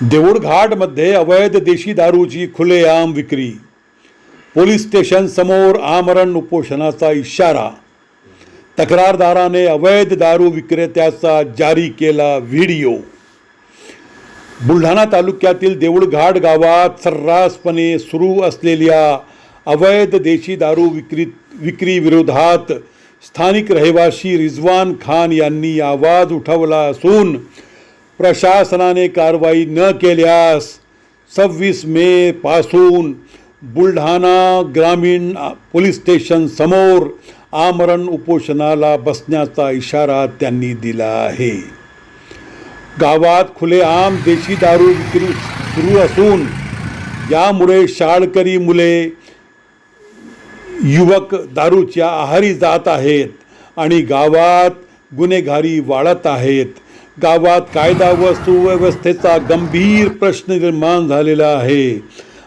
देऊळघाटमध्ये अवैध देशी दारूची खुलेआम विक्री. पोलीस स्टेशन समोर आमरण उपोषणाचा इशारा. तक्रारदाराने अवैध दारू विक्रेत्याचा जारी केला व्हिडिओ. बुलढाणा तालुक्यातील देऊळघाट गावात सर्रासपणे सुरू असलेल्या अवैध देशी दारू विक्री विक्री विरोधात स्थानिक रहिवासी रिजवान खान यांनी आवाज उठवला असून प्रशासनाने कारवाई न केल्यास सव्वीस मे पासून बुलढाणा ग्रामीण पोलीस स्टेशन समोर आमरण उपोषणाला बसण्याचा इशारा त्यांनी दिला आहे. गावात खुलेआम देशी दारू विक्री सुरू असून यामुळे शाळकरी मुले युवक दारूच्या आहारी जात आहेत आणि गावात गुन्हेगारी वाढत आहेत. गावात कायदा व सुव्यवस्थेचा गंभीर प्रश्न निर्माण झालेला आहे.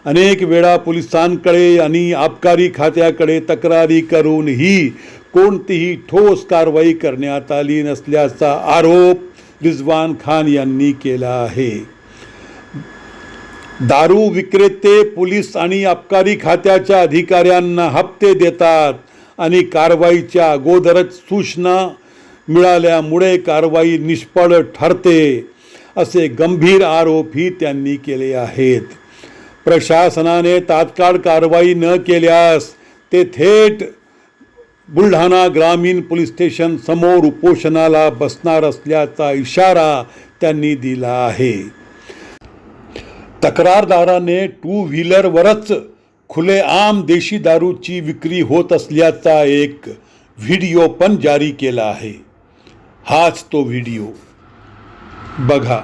अनेक वेळा पोलिसांकडे आणि आबकारी खात्याकडे तक्रारी करूनही कोणतीही ठोस कारवाई करण्यात आली नसल्याचा आरोप रिजवान खान यांनी केला आहे. दारू विक्रेते पोलीस आणि आबकारी खात्याच्या अधिकाऱ्यांना हप्ते देतात आणि कारवाईच्या अगोदरच सूचना मिळाल्यामुळे कारवाई निष्फळ ठरते असे गंभीर आरोपही त्यांनी केले आहेत. प्रशासनाने तात्काळ कारवाई न केल्यास ते थेट बुलढाणा ग्रामीण पोलीस स्टेशन समोर उपोषणाला बसणार असल्याचा इशारा त्यांनी दिला आहे. तक्रारदाराने टू व्हीलरवरच खुलेआम देशी दारूची विक्री होत असल्याचा एक व्हिडिओ पण जारी केला आहे. हाच तो व्हिडिओ. बघा.